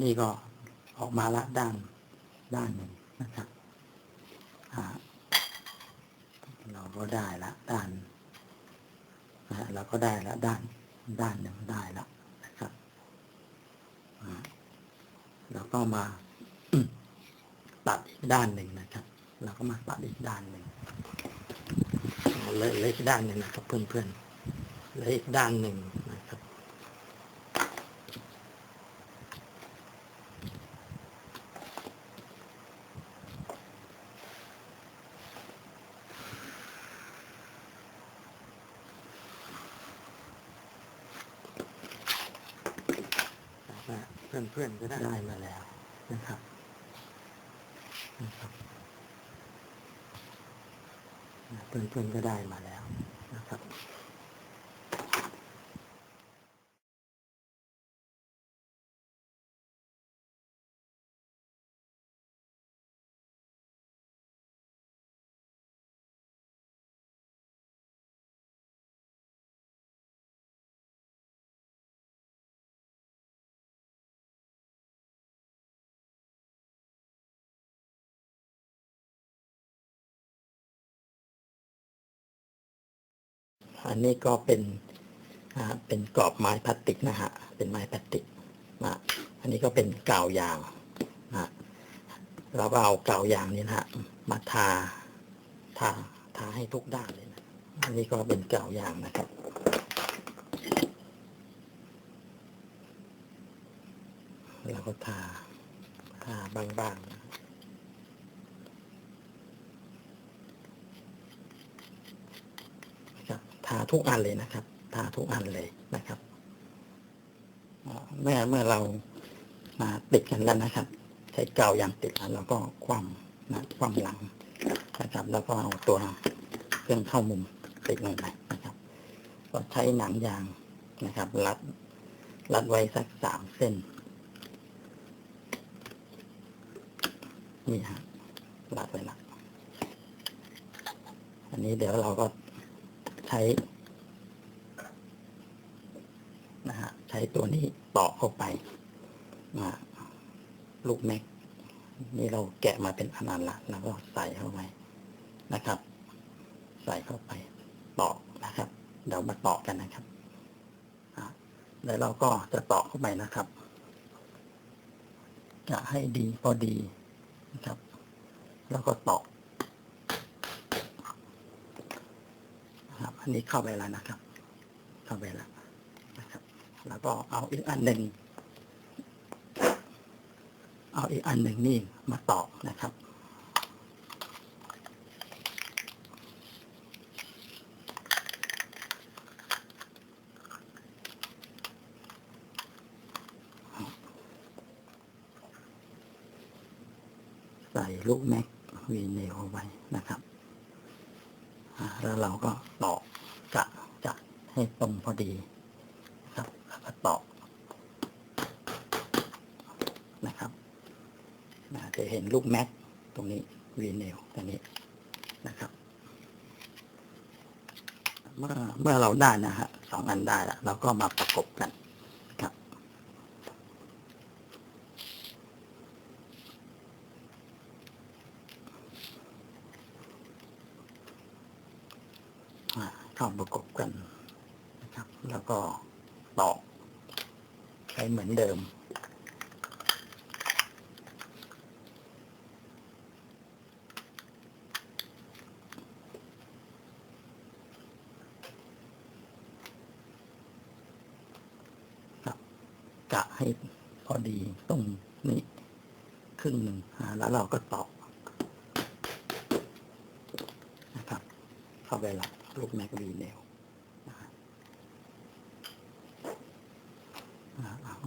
นี่ก็ออกมาละด้านด้านหนึ่งนะครับเราก็ได้ละด้านเราก็ได้ละด้านด้านหนึ่งได้ละนะครับอ่าก็มาตัดอีกด้านหนึ่งนะครับเราก็มาตัดอีกด้านหนึ่งเลยเลยอีกด้านหนึ่งนะครับเพื่อนๆเลยอีกด้านหนึ่งนะครับ เพื่อนๆก็ได้ได้มาแล้วนะครับนะครับเพื่อนๆก็ได้มาแล้วนะครับ อันนี้ก็เป็นเป็นกรอบไม้พลาสติกนะฮะ เป็นไม้พลาสติกนะอันนี้ก็เป็นกาวยางนะเราก็เอากาวยางนี่นะฮะมาทาทาทาให้ทุกด้านเลยนะอันนี้ก็เป็นกาวยางนะครับเราก็ทาทาบางๆนะ นะครับ ทาทุกอันเลยนะครับ ทาทุกอันเลยนะครับเมื่อเมื่อเรามาติดกันแล้วนะครับ ใช้กาวยางติดแล้วเราก็คว่ำนะคว่ำหลังนะครับ แล้วก็เอาตัวเครื่องเข้ามุมติดลงไปนะครับ ก็ใช้หนังยางนะครับ รัดรัดไว้สักสามเส้นนี่ฮะรัดไว้ละอันนี้เดี๋ยวเราก็ใช้นะฮะ ใช้ตัวนี้ต่อเข้าไปลูกแม็ก นี่เราแกะมาเป็นอนันต์ละแล้วก็ใส่เข้าไปนะครับ ใส่เข้าไปต่อนะครับ เดี๋ยวมาต่อกันนะครับแล้วเราก็จะต่อเข้าไปนะครับจะให้ดีพอดีนะครับ แล้วก็ต่อนะครับ อันนี้เข้าไปแล้วนะครับ เข้าไปแล้ว แล้วก็เอาอีกอันหนึ่งเอาอีกอันหนึ่งนี่มาต่อนะครับ ใส่ลูกแม็กวีเนลเอาไว้นะครับ แล้วเราก็ตอกกะจะให้ตรงพอดีนะครับแล้วก็ตอกนะครับนะจะ เห็นลูกแม็กตรงนี้วีเนลตรงนี้นะครับ เมื่อเมื่อเราได้นะฮะสองอันได้แล้วเราก็มาประกบกันครับอ่าเข้าประกบกันนะครับ แล้วก็ตอกใช้เหมือนเดิม กะให้พอดีตรงนี้ครึ่งหนึ่งแล้วเราก็ตอกนะครับเข้าไปละลูกแมกวีเนลนะฮะ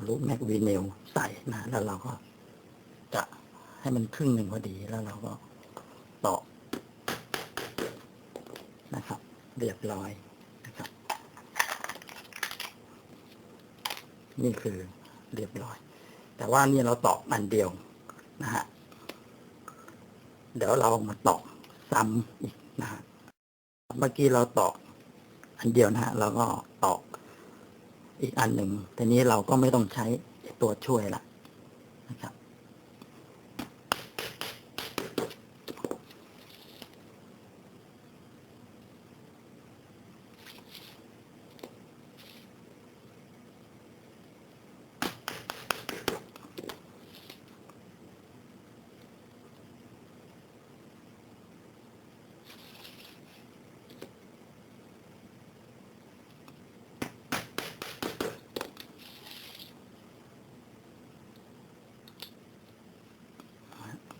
ลูกแมกวีเนลใส่นะแล้วเราก็จะให้มันครึ่งหนึ่งพอดีแล้วเราก็ตอกนะครับ เรียบร้อยนะครับ นี่คือเรียบร้อย แต่ว่านี่เราตอกอันเดียวนะฮะ เดี๋ยวเรามาตอกซ้ำอีกนะฮะ เมื่อกี้เราตอกอันเดียวนะฮะเราก็ตอกอีกอันหนึ่งทีนี้เราก็ไม่ต้องใช้ตัวช่วยละนะครับ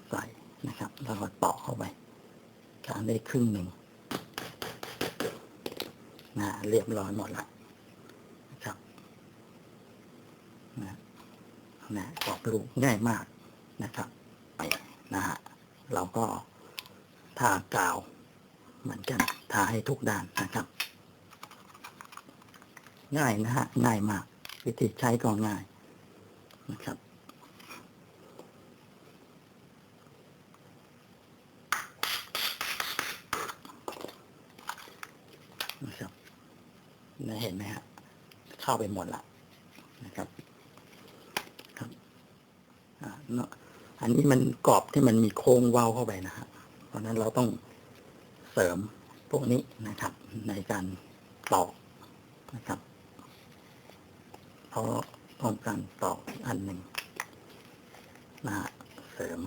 ใส่นะครับ แล้วก็ต่อเข้าไปกลาง ได้ครึ่งหนึ่งนะเรียบร้อยหมดละนะครับนะนะกรอบรูปง่ายมากนะครับไปนะฮะเราก็ทากาวเหมือนกันทาให้ทุกด้านนะครับ ง่ายนะฮะง่ายมาก วิธีใช้ก็ง่ายนะครับนะครับ นะเห็นไหมฮะเข้าไปหมดละนะครับครับอันนี้มันกรอบที่มันมีโค้งเว้าเข้าไปนะฮะเพราะนั้นเราต้องเสริมพวกนี้นะครับ ในการตอกนะครับเพราะต้องการตอกอันหนึ่งนะฮะเสริม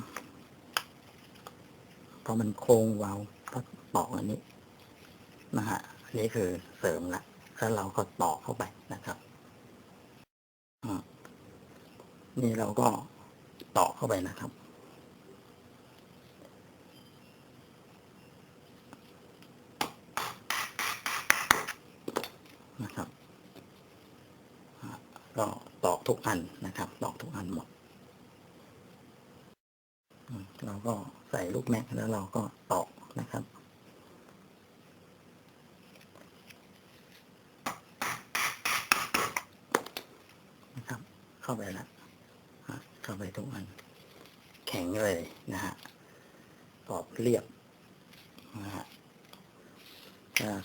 เพราะมันโค้งเว้าก็ตอกอันนี้นะฮะนนี้คือเสริมละ แล้วเราก็ต่อเข้าไปนะครับอ่านี่เราก็ต่อเข้าไปนะครับ นะครับก็ต่อทุกอันนะครับต่อทุกอันหมดเราก็ใส่ลูกแม็กแล้วเราก็ต่อนะครับ เข้าไปแล้วฮะเข้าไปทุกอัน แข็งเลยนะฮะกรอบเรียบนะฮะ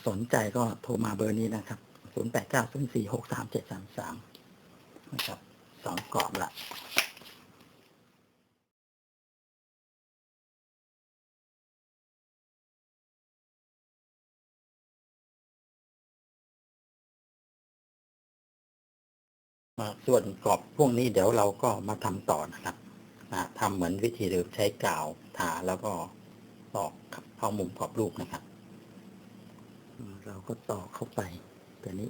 สนใจก็โทรมาเบอร์นี้นะครับ 0 8 9 0 4 6 3 7 3 3 นะครับสองกรอบละ ส่วนกรอบพวกนี้เดี๋ยวเราก็มาทำต่อนะครับนะทำเหมือนวิธีเดิมใช้กาวทาแล้วก็ตอกเข้ามุมกรอบรูปนะครับ เราก็ตอกเข้าไปตัวนี้